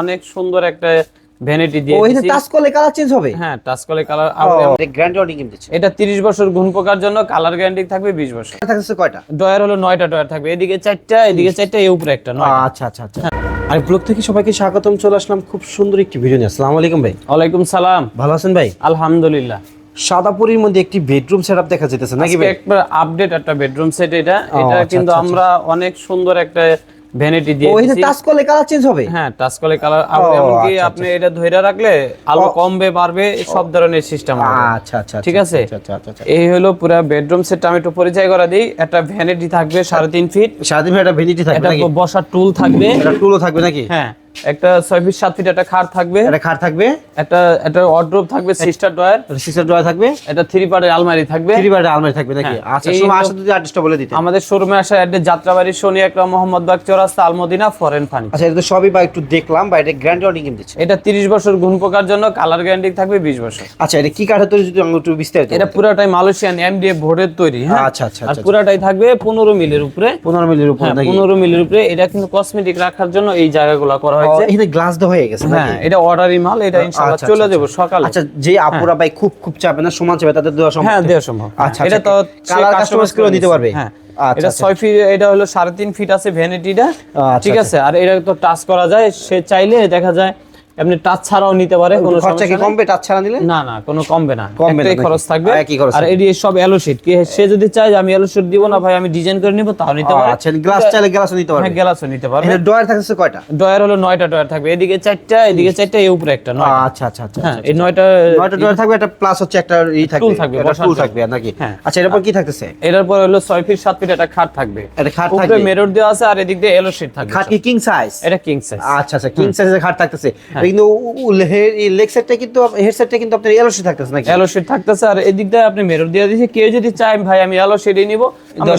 অনেক সুন্দর একটা ভ্যানিটি দিয়ে ও এখানে দিয়েছি। টাচ করলে কালার চেঞ্জ হবে? হ্যাঁ টাচ করে কালার গ্র্যান্ড ওয়ারেন্টি কিন্তু। দিচ্ছে এটা 30 বছর ঘুণ পোকার জন্য কালার গ্যারান্টি থাকবে 20 বছর। থাকছে কয়টা? ডয়ার হলো নয়টা ডয়ার থাকবে। এদিকে চারটা এদিকে চারটা এই উপরে একটা নয় আচ্ছা আচ্ছা আচ্ছা। আর ব্লগ থেকে সবাইকে স্বাগতম চলে আসলাম খুব সুন্দর একটি ভিডিও নিয়ে। আসসালামু আলাইকুম ভাই। ওয়ালাইকুম সালাম। ভালো আছেন ভাই? আলহামদুলিল্লাহ। সাদাপুরির মধ্যে একটি বেডরুম সেটআপ দেখা যেতেছে নাকি ভাই? একটা আপডেট একটা বেডরুম সেট এটা। এটা আচ্ছা, কিন্তু আচ্ছা, আমরা অনেক সুন্দর একটা ভ্যানিটি দিয়ে ওই টাচ করলে কালার চেঞ্জ হবে? হ্যাঁ টাচ করলে কালার আপনি এমনকি আচ্ছা, আপনি এটা ধরে রাখলে আলো কমবে বাড়বে সব ধরনের সিস্টেম আচ্ছা আচ্ছা ঠিক আছে? আচ্ছা আচ্ছা আচ্ছা এই হলো পুরো বেডরুম সেটটা আমি একটু পরিচয় করে দিই। একটা ভ্যানিটি থাকবে সাড়ে তিন ফিট সারাদিন ফিট একটা ভ্যানিটি থাকবে নাকি? বসার টুল থাকবে। একটা টুলও থাকবে নাকি? হ্যাঁ। একটা ছয় ফিট সাত ফিট একটা খাট থাকবে। একটা খাট থাকবে। একটা একটা ওয়ার্ড্রোব থাকবে সিস্টার ডয়ার সিস্টার থাকবে। একটা থ্রি পার্টের আলমারি থাকবে। থ্রি আলমারি থাকবে নাকি? হ্যাঁ, আচ্ছা যদি অ্যাড্রেসটা বলে দিতে আমাদের শোরুমে আসা অ্যাড্রেস যাত্রাবাড়ি শনি একরা মোহাম্মদ বাগ চৌরাস্তা আলমদিনা ফরেন ফানি আচ্ছা এটা তো সবই বা একটু দেখলাম বা এটা কিন্তু দিচ্ছে। এটা 30 বছর ঘুণ পোকার জন্য কালার গ্যারান্টি থাকবে 20 বছর। আচ্ছা এটা কি কাঠের তৈরি যদি আমি একটু বিস্তারিত এটা পুরাটাই মালয়েশিয়ান এমডিএফ তৈরি হ্যাঁ? আচ্ছা আচ্ছা আর আচ্ছা পুরাটাই থাকবে 15 মিলির উপরে। পনেরো মিলির উপর হ্যাঁ নাকি? 15 মিলির উপরে। এটা কিন্তু কসমেটিক রাখার জন্য এই জায়গাগুলো করা ও, হয়েছে? গ্লাস হয়ে গেছে হ্যাঁ এটা অর্ডারি মাল এটা ইনশাআল্লাহ আচ্ছা, চলে আচ্ছা, যাবে সকালে। আচ্ছা যে আপুরা ভাই খুব খুব চাপে না সমান তাদের দেওয়া সম্ভব হ্যাঁ দেওয়া সম্ভব। আচ্ছা, এটা আচ্ছা, তো পারবে? হ্যাঁ। আচ্ছা, এটা আচ্ছা। ছয় ফিট এটা হলো সাড়ে তিন ফিট আছে ভ্যানিটিটা আচ্ছা, ঠিক আছে আর এটা তো টাচ করা যায় সে চাইলে দেখা যায় আপনি টাচ ছাড়াও নিতে পারে কোনো খরচা কি কমবে? টাচ ছাড়া নিলে? না না কোনো কমবে না। কমবে না খরচ থাকবে। একই খরচ আর। এটি সব এলো শিট কি সে যদি চায় যে আমি এলো শিট দিব না ভাই আমি ডিজাইন করে নিব তাও নিতে পারে। আচ্ছা গ্লাস চাইলে গ্লাসও নিতে পারবে। হ্যাঁ গ্লাসও নিতে পারবে। এখানে ড্রয়ার থাকছে কয়টা? ডয়ার হলো নয়টা ডয়ার থাকবে। এদিকে চারটা এদিকে চারটা এই উপরে একটা নয় আচ্ছা আচ্ছা আচ্ছা হ্যাঁ এই নয়টা নয়টা ড্রয়ার থাকবে একটা প্লাস হচ্ছে একটা ই থাকবে Tool থাকবে, টুল থাকবে নাকি? হ্যাঁ। আচ্ছা এরপর কি থাকতেছে? এর পর হলো ছয় ফিট সাত ফিট একটা খাট থাকবে। একটা খাট থাকবে। উপরে মেরর দেওয়া আছে আর এদিক দিয়ে এলো শিট থাকবে খাট কি কিং সাইজ এটা কিং সাইজ আচ্ছা আচ্ছা কিং সাইজের খাট থাকতেছে। হ্যাঁ। এটা কিন্তু লেগ সেটটা কিন্তু কিন্তু আপনার থাকতেছে নাকি? এলো শিট থাকতেছে আর আপনি মেরর দিয়ে দিয়েছে কেউ যদি চায় ভাই আমি এলো শিটই নিব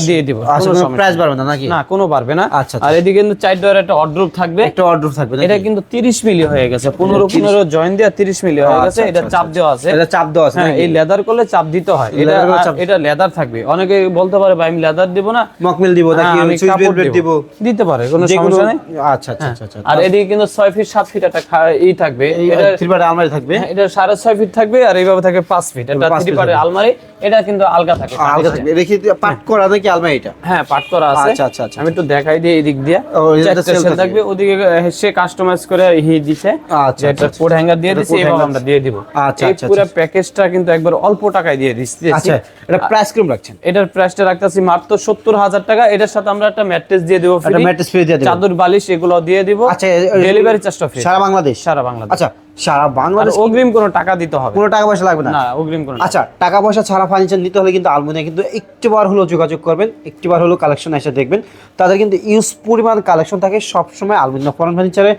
দিয়ে দিব। আচ্ছা প্রাইস বাড়বে না নাকি? না কোনো পারবে না। আচ্ছা, আর এদিকে কিন্তু চার ডয়ার একটা অর্ডার থাকবে। একটা অর্ডার থাকবে এটা কিন্তু 30 মিলি হয়ে গেছে। 15 15 জয়েন দেওয়া 30 মিলি হয়ে গেছে। আচ্ছা, এটা আচ্ছা, চাপ দেওয়া আছে। এটা চাপ দেওয়া আছে হ্যাঁ এই লেদার করলে চাপ দিতে হয়। এটা এটা লেদার থাকবে। অনেকে বলতে পারে ভাই আমি লেদার দিব না। মকমিল দিব হ্যাঁ, নাকি আমি সুইচ কাপড় দিব। দিতে পারে কোনো সমস্যা নেই। আচ্ছা আচ্ছা আচ্ছা আচ্ছা। আর এদিকে কিন্তু 6 ফিট 7 ফিট একটা ই থাকবে এটা থ্রি আলমারি থাকবে। হ্যাঁ, এটা সাড়ে ছয় ফিট থাকবে আর এইভাবে থাকে পাঁচ ফিট এটা থ্রি পার্টের আলমারি এটা কিন্তু আলগা থাকে। আলগা থাকবে। পাট করা নাকি আলমারি এটা? হ্যাঁ পাট করা আছে। আচ্ছা, আচ্ছা, আচ্ছা। আমি একটু দেখাই দিই এদিক দিয়ে। এটা থাকবে। থাকবে। ওদিকে সে কাস্টমাইজ করে হি দিছে। আচ্ছা, আচ্ছা, কোড হ্যাঙ্গার দিয়ে দিছি এবং আমরা দিয়ে দিব। আচ্ছা, আচ্ছা, পুরো আচ্ছা। প্যাকেজটা কিন্তু একবার অল্প টাকায় দিয়ে দিচ্ছি আচ্ছা এটা প্রাইস কীরকম রাখছেন? এটার প্রাইসটা রাখতেছি মাত্র সত্তর হাজার টাকা। এটার সাথে আমরা একটা ম্যাট্রেস দিয়ে দেবো একটা ম্যাট্রেস ফ্রি দিয়ে দেবেন চাদর বালিশ এগুলো দিয়ে দিব। আচ্ছা ডেলিভারি চার্জটা ফ্রি সারা বাংলাদেশ? সারা বাংলাদেশ। আচ্ছা সারা বাংলাদেশ অগ্রিম কোনো টাকা দিতে হবে? কোনো টাকা পয়সা লাগবে না? না অগ্রিম কোনো আচ্ছা টাকা পয়সা ছাড়া ফার্নিচার নিতে হলে কিন্তু আলমোনিয়া কিন্তু একটিবার হলো যোগাযোগ করবেন একটিবার হলো কালেকশন এসে দেখবেন। তাদের কিন্তু ইউজ পরিমাণ কালেকশন থাকে সবসময় আলমোনিয়া ফরেন ফার্নিচারে